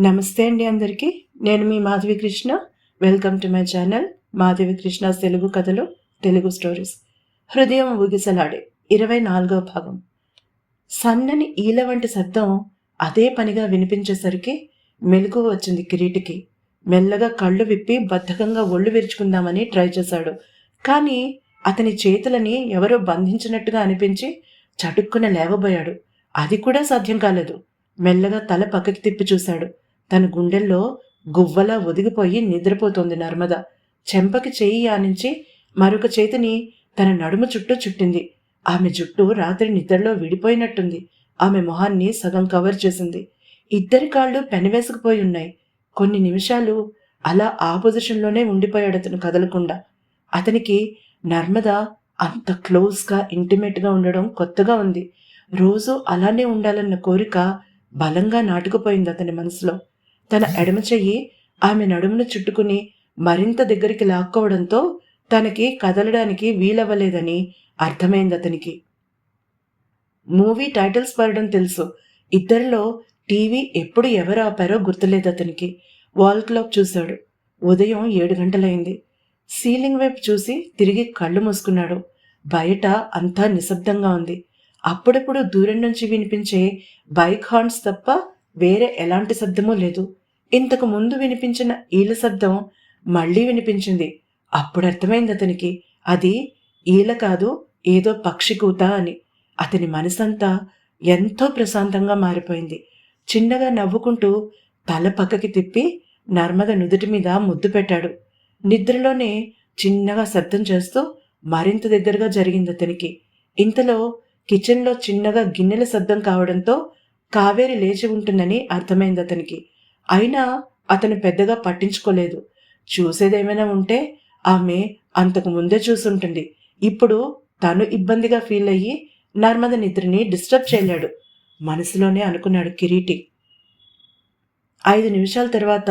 నమస్తే అండి అందరికీ. నేను మీ Madhavi Krishna. Welcome to my channel Madhavi Krishna Telugu కథలు తెలుగు స్టోరీస్ హృదయం ఊగిసలాడే ఇరవై నాలుగవ భాగం. సన్నని ఈల వంటి శబ్దం అదే పనిగా వినిపించేసరికి మెలకు వచ్చింది కిరీటికి. మెల్లగా కళ్ళు విప్పి బద్ధకంగా ఒళ్ళు విరుచుకుందామని ట్రై చేశాడు. కానీ అతని చేతులని ఎవరో బంధించినట్టుగా అనిపించి చటుక్కున లేవబోయాడు. అది కూడా సాధ్యం కాలేదు. మెల్లగా తల పక్కకి తిప్పి చూశాడు. తన గుండెల్లో గువ్వలా ఒదిగిపోయి నిద్రపోతోంది నర్మద. చెంపకి చెయ్యి ఆనించి మరొక చేతిని తన నడుము చుట్టూ చుట్టింది. ఆమె జుట్టు రాత్రి నిద్రలో విడిపోయినట్టుంది. ఆమె మొహాన్ని సగం కవర్ చేసింది. ఇద్దరి కాళ్ళు పెనవేసుకుపోయి ఉన్నాయి. కొన్ని నిమిషాలు అలా ఆ పొజిషన్లోనే ఉండిపోయాడు అతను కదలకుండా. అతనికి నర్మద అంత క్లోజ్గా ఇంటిమేట్గా ఉండడం కొత్తగా ఉంది. రోజు అలానే ఉండాలన్న కోరిక బలంగా నాటుకుపోయింది అతని మనసులో. తన ఎడమ చెయ్యి ఆమె నడుమును చుట్టుకుని మరింత దగ్గరికి లాక్కోవడంతో తనకి కదలడానికి వీలవ్వలేదని అర్థమైంది అతనికి. మూవీ టైటిల్స్ పడడం తెలుసు. ఇద్దరిలో టీవీ ఎప్పుడు ఎవరు ఆపారో గుర్తులేదు అతనికి. వాల్ క్లాక్ చూశాడు. ఉదయం ఏడు గంటలైంది. సీలింగ్ వైపు చూసి తిరిగి కళ్ళు మూసుకున్నాడు. బయట అంతా నిశ్శబ్దంగా ఉంది. అప్పుడప్పుడు దూరం నుంచి వినిపించే బైక్ హార్న్స్ తప్ప వేరే ఎలాంటి శబ్దమూ లేదు. ఇంతకు ముందు వినిపించిన ఈల శబ్దం మళ్ళీ వినిపించింది. అప్పుడు అర్థమైంది అతనికి అది ఈల కాదు ఏదో పక్షి కూత అని. అతని మనసంతా ఎంతో ప్రశాంతంగా మారిపోయింది. చిన్నగా నవ్వుకుంటూ తల పక్కకి తిప్పి నర్మద నుదుటి మీద ముద్దు పెట్టాడు. నిద్రలోనే చిన్నగా శబ్దం చేస్తూ మరింత దగ్గరగా జరిగింది అతనికి. ఇంతలో కిచెన్లో చిన్నగా గిన్నెల శబ్దం కావడంతో కావేరి లేచి ఉంటుందని అర్థమైంది అతనికి. అయినా అతను పెద్దగా పట్టించుకోలేదు. చూసేదేమైనా ఉంటే ఆమె అంతకు ముందే చూసుంటుంది. ఇప్పుడు తను ఇబ్బందిగా ఫీల్ అయ్యి నర్మద నిద్రని డిస్టర్బ్ చేయలేడు. మనసులోనే అనుకున్నాడు కిరీటి. ఐదు నిమిషాల తర్వాత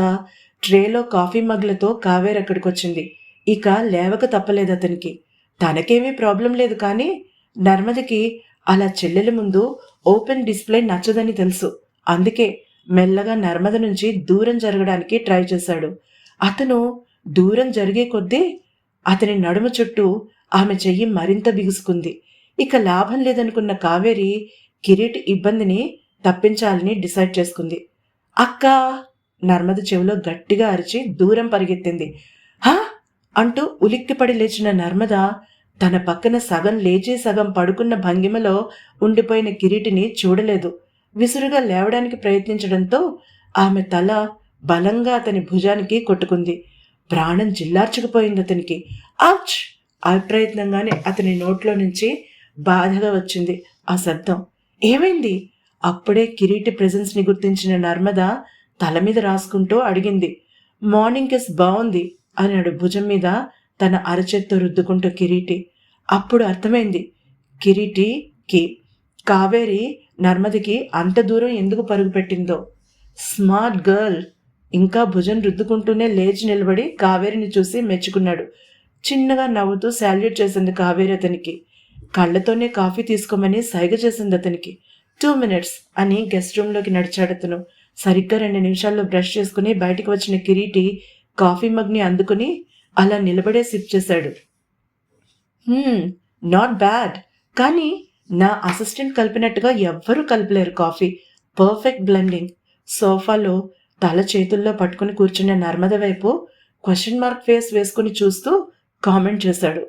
ట్రేలో కాఫీ మగ్లతో కావేరి అక్కడికి వచ్చింది ఇక లేవక తప్పలేదు అతనికి. తనకేమీ ప్రాబ్లం లేదు కానీ నర్మదకి అలా చెల్లెల ముందు ఓపెన్ డిస్ప్లే నచ్చదని తెలుసు. అందుకే మెల్లగా నర్మద నుంచి దూరం జరగడానికి ట్రై చేశాడు. అతను దూరం జరిగే కొద్దీ అతని నడుము చుట్టూ ఆమె చెయ్యి మరింత బిగుసుకుంది. ఇక లాభం లేదనుకున్న కావేరి కిరీట్ ఇబ్బందిని తప్పించాలని డిసైడ్ చేసుకుంది. అక్క! నర్మద చెవిలో గట్టిగా అరిచి దూరం పరిగెత్తింది. హా! అంటూ ఉలిక్కిపడి లేచిన నర్మద తన పక్కన సగం లేచి సగం పడుకున్న భంగిమలో ఉండిపోయిన కిరీటిని చూడలేదు. విసురుగా లేవడానికి ప్రయత్నించడంతో ఆమె తల బలంగా అతని భుజానికి కొట్టుకుంది. ప్రాణం జిల్లార్చుకుపోయింది అతనికి. ఆచ్ అప్రయత్నంగానే అతని నోట్లో నుంచి బాధగా వచ్చింది ఆ శబ్దం. ఏమైంది? అప్పుడే కిరీటి ప్రెజెన్స్ని గుర్తించిన నర్మద తల మీద రాసుకుంటూ అడిగింది. మార్నింగ్ కిస్ బాగుంది అన్నాడు భుజం మీద తన అరచేత్తో రుద్దుకుంటూ కిరీటి. అప్పుడు అర్థమైంది కిరీటికి కావేరి నర్మదికి అంత దూరం ఎందుకు పరుగు పెట్టిందో. స్మార్ట్ గర్ల్ ఇంకా భుజం రుద్దుకుంటూనే లేచి నిలబడి కావేరిని చూసి మెచ్చుకున్నాడు. చిన్నగా నవ్వుతూ శాల్యూట్ చేసింది కావేరి అతనికి. కళ్ళతోనే కాఫీ తీసుకోమని సైగ చేసింది అతనికి. టూ మినిట్స్ అని గెస్ట్ రూమ్లోకి నడిచాడు అతను. సరిగ్గా రెండు నిమిషాల్లో బ్రష్ చేసుకుని బయటికి వచ్చిన కిరీటి కాఫీ మగ్ని అందుకుని అలా నిలబడే సిప్ చేశాడు. నాట్ బ్యాడ్ కానీ నా అసిస్టెంట్ కలిపినట్టుగా ఎవ్వరూ కలపలేరు కాఫీ. పర్ఫెక్ట్ బ్లెండింగ్ సోఫాలో తల చేతుల్లో పట్టుకుని కూర్చున్న నర్మద వైపు క్వశ్చన్ మార్క్ ఫేస్ వేసుకుని చూస్తూ కామెంట్ చేశాడు.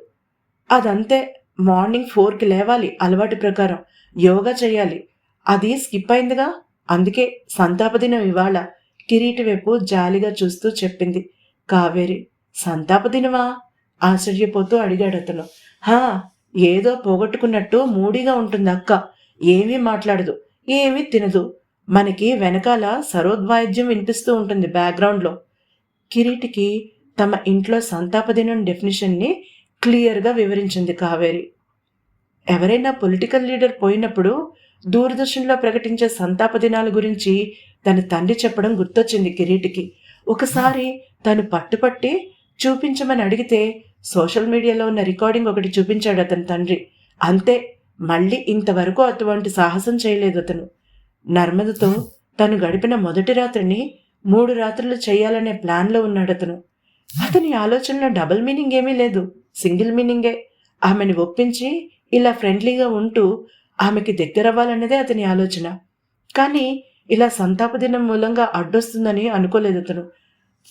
అదంతే మార్నింగ్ ఫోర్కి లేవాలి అలవాటు ప్రకారం. యోగా చేయాలి. అది స్కిప్ అయిందిగా? అందుకే సంతాప దినం ఇవాళ. కిరీటి వైపు జాలిగా చూస్తూ చెప్పింది. కావేరి. సంతాప దినమా ఆశ్చర్యపోతూ అడిగాడు అతను. హా ఏదో పోగొట్టుకున్నట్టు మూడీగా ఉంటుంది అక్క. ఏమీ మాట్లాడదు ఏమీ తినదు. మనకి వెనకాల సరోద్వాయిద్యం వినిపిస్తూ ఉంటుంది బ్యాక్గ్రౌండ్లో. కిరీటికి తమ ఇంట్లో సంతాపదినం డెఫినేషన్ని క్లియర్గా వివరించింది కావేరి. ఎవరైనా పొలిటికల్ లీడర్ పోయినప్పుడు దూరదర్శన్లో ప్రకటించే సంతాప దినాల గురించి తన తండ్రి చెప్పడం గుర్తొచ్చింది కిరీటికి. ఒకసారి తను పట్టుపట్టి చూపించమని అడిగితే సోషల్ మీడియాలో ఉన్న రికార్డింగ్ ఒకటి చూపించాడు అతని తండ్రి. అంతే మళ్ళీ ఇంతవరకు అటువంటి సాహసం చేయలేదు అతను. నర్మదతో తను గడిపిన మొదటి రాత్రిని మూడు రాత్రులు చేయాలనే ప్లాన్లో ఉన్నాడు అతను. అతని ఆలోచనలో డబుల్ మీనింగ్ ఏమీ లేదు. సింగిల్ మీనింగే. ఆమెని ఒప్పించి ఇలా ఫ్రెండ్లీగా ఉంటూ ఆమెకి దగ్గరవ్వాలన్నదే అతని ఆలోచన. కానీ ఇలా సంతాప దినం మూలంగా అడ్డొస్తుందని అనుకోలేదు అతను.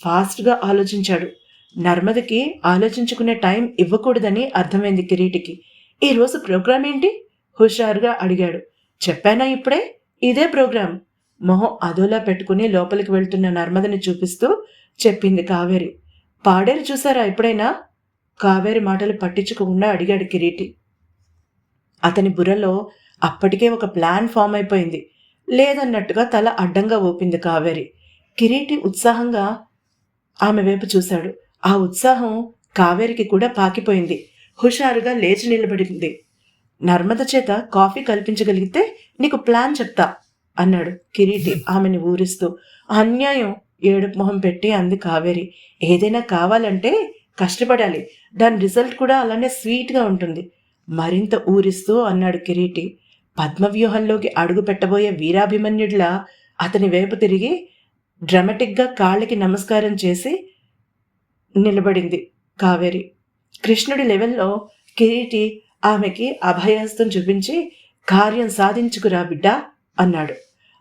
ఫాస్ట్గా ఆలోచించాడు. నర్మదకి ఆలోచించుకునే టైం ఇవ్వకూడదని అర్థమైంది కిరీటికి. ఈరోజు ప్రోగ్రాం ఏంటి? హుషారుగా అడిగాడు. చెప్పానా ఇప్పుడే? ఇదే ప్రోగ్రాం. మొహం అదోలా పెట్టుకుని లోపలికి వెళ్తున్న నర్మదని చూపిస్తూ చెప్పింది కావేరి. పాడేరు చూసారా ఎప్పుడైనా? కావేరి మాటలు పట్టించుకోకుండా అడిగాడు కిరీటి. అతని బుర్రలో అప్పటికే ఒక ప్లాన్ ఫామ్ అయిపోయింది. లేదన్నట్టుగా తల అడ్డంగా ఊపింది కావేరి. కిరీటి ఉత్సాహంగా ఆమె వైపు చూశాడు. ఆ ఉత్సాహం కావేరికి కూడా పాకిపోయింది. హుషారుగా లేచి నిలబడింది. నర్మద చేత కాఫీ కల్పించగలిగితే నీకు ప్లాన్ చెప్తా అన్నాడు కిరీటి ఆమెని ఊరిస్తూ. అన్యాయం ఏడుపు మొహం పెట్టి అంది కావేరి. ఏదైనా కావాలంటే కష్టపడాలి. దాని రిజల్ట్ కూడా అలానే స్వీట్గా ఉంటుంది. మరింత ఊరిస్తూ అన్నాడు కిరీటి. పద్మవ్యూహంలోకి అడుగు పెట్టబోయే వీరాభిమన్యుడిలా అతని వైపు తిరిగి డ్రమటిక్గా కాళ్ళకి నమస్కారం చేసి నిలబడింది కావేరి. కృష్ణుడి లెవెల్లో కిరీటి ఆమెకి అభయహస్తం చూపించి కార్యం సాధించుకురా బిడ్డ అన్నాడు.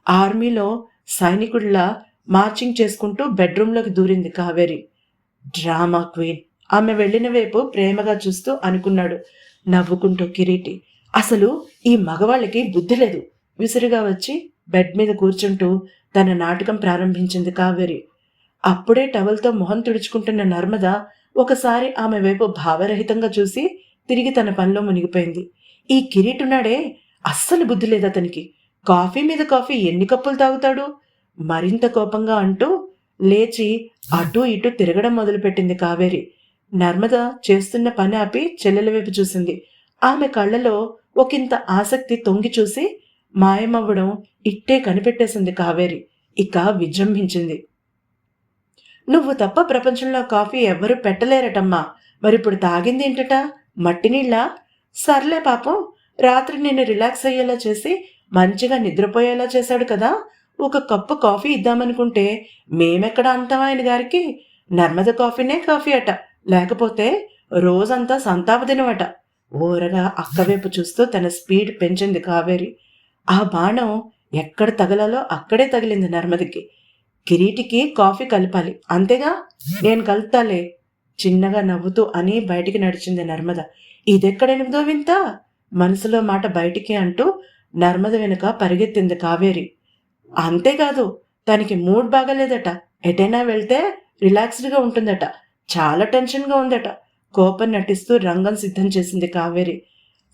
ఆర్మీలో సైనికుడిలా మార్చింగ్ చేసుకుంటూ బెడ్రూమ్లోకి దూరింది కావేరి. Drama queen. ఆమె వెళ్ళిన వైపు ప్రేమగా చూస్తూ అనుకున్నాడు నవ్వుకుంటూ కిరీటి. అసలు ఈ మగవాళ్ళకి బుద్ధి లేదు. విసురుగా వచ్చి బెడ్ మీద కూర్చుంటూ తన నాటకం ప్రారంభించింది కావేరి. అప్పుడే టవల్తో మొహం తుడుచుకుంటున్న నర్మద ఒకసారి ఆమె వైపు భావరహితంగా చూసి తిరిగి తన పనిలో మునిగిపోయింది. ఈ కిరీటున్నాడే అస్సలు బుద్ధి లేదు అతనికి. కాఫీ మీద కాఫీ ఎన్ని కప్పులు తాగుతాడు? మరింత కోపంగా అంటూ లేచి అటు ఇటు తిరగడం మొదలుపెట్టింది కావేరి. నర్మద చేస్తున్న పని ఆపి చెల్లెల వైపు చూసింది. ఆమె కళ్ళలో ఒకంత ఆసక్తి తొంగి చూసి మాయమవ్వడం ఇట్టే కనిపెట్టేసింది కావేరి. ఇక విజృంభించింది. నువ్వు తప్ప ప్రపంచంలో కాఫీ ఎవ్వరూ పెట్టలేరటమ్మా. మరిప్పుడు తాగింది ఏంటట మట్టి నీళ్ళా? సర్లే పాపం. రాత్రి నేను రిలాక్స్ అయ్యేలా చేసి మంచిగా నిద్రపోయేలా చేశాడు కదా. ఒక కప్పు కాఫీ ఇద్దామనుకుంటే మేమెక్కడ అంటాం ఆయన గారికి? నర్మద కాఫీనే కాఫీ అట. లేకపోతే రోజంతా సంతాప అట ఓరగా అక్కవైపు చూస్తూ తన స్పీడ్ పెంచింది కావేరి. ఆ బాణం ఎక్కడ తగలాలో అక్కడే తగిలింది నర్మదికి. కిరీటికి కాఫీ కలపాలి. అంతేగా? నేను కలుతాలే చిన్నగా నవ్వుతూ అని బయటికి నడిచింది నర్మద. ఇదెక్కడెనిమిదో వింత? మనసులో మాట బయటికి అంటూ నర్మద వెనుక పరిగెత్తింది కావేరి. అంతేకాదు తనకి మూడ్ బాగలేదట. ఎటైనా వెళ్తే రిలాక్స్డ్గా ఉంటుందట. చాలా టెన్షన్గా ఉందట. కోపం నటిస్తూ రంగం సిద్ధం చేసింది కావేరి.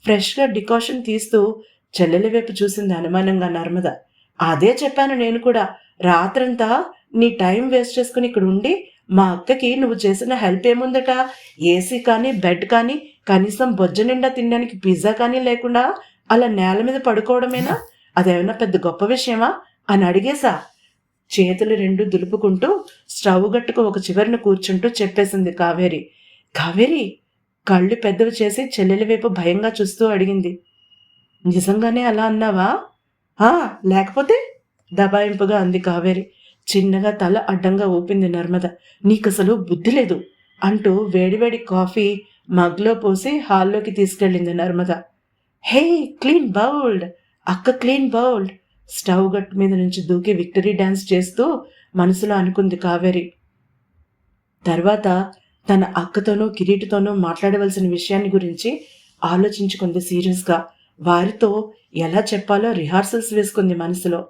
ఫ్రెష్గా డికాషన్ తీస్తూ చెల్లెలి వైపు చూసింది అనుమానంగా నర్మద. అదే చెప్పాను నేను కూడా. రాత్రంతా నీ టైం వేస్ట్ చేసుకుని ఇక్కడ ఉండి మా అక్కకి నువ్వు చేసిన హెల్ప్ ఏముందట? ఏసీ కానీ బెడ్ కానీ కనీసం బొజ్జ నిండా తినడానికి పిజ్జా కానీ లేకుండా అలా నేల మీద పడుకోవడమేనా? అదేమన్నా పెద్ద గొప్ప విషయమా? అని అడిగేశా. చేతులు రెండు దులుపుకుంటూ స్టవ్ గట్టుకు ఒక చివరిన కూర్చుంటూ చెప్పేసింది కావేరి. కావేరి కళ్ళు పెద్దవి చేసి చెల్లెలి వైపు భయంగా చూస్తూ అడిగింది. నిజంగానే అలా అన్నావా? లేకపోతే దబాయింపుగా అంది కావేరి. చిన్నగా తల అడ్డంగా ఊపింది నర్మద. నీకసలు బుద్ధి లేదు అంటూ వేడివేడి కాఫీ మగ్లో పోసి హాల్లోకి తీసుకెళ్ళింది నర్మద. Hey clean bowled. అక్క క్లీన్ బౌల్డ్. స్టవ్ గట్ మీద నుంచి దూకి విక్టరీ డ్యాన్స్ చేస్తూ మనసులో అనుకుంది కావేరి. తర్వాత తన అక్కతోనూ కిరీటితోనూ మాట్లాడవలసిన విషయాన్ని గురించి ఆలోచించుకుంది సీరియస్గా. వారితో ఎలా చెప్పాలో రిహార్సల్స్ వేసుకుంది మనసులో.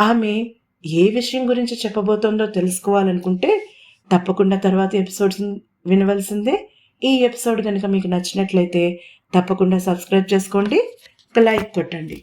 ఆమె ఏ విషయం గురించి చెప్పబోతోందో తెలుసుకోవాలనుకుంటే తప్పకుండా తర్వాత ఎపిసోడ్స్ వినవలసిందే. ఈ ఎపిసోడ్ కనుక మీకు నచ్చినట్లయితే తప్పకుండా సబ్స్క్రైబ్ చేసుకోండి. లైక్ కొట్టండి.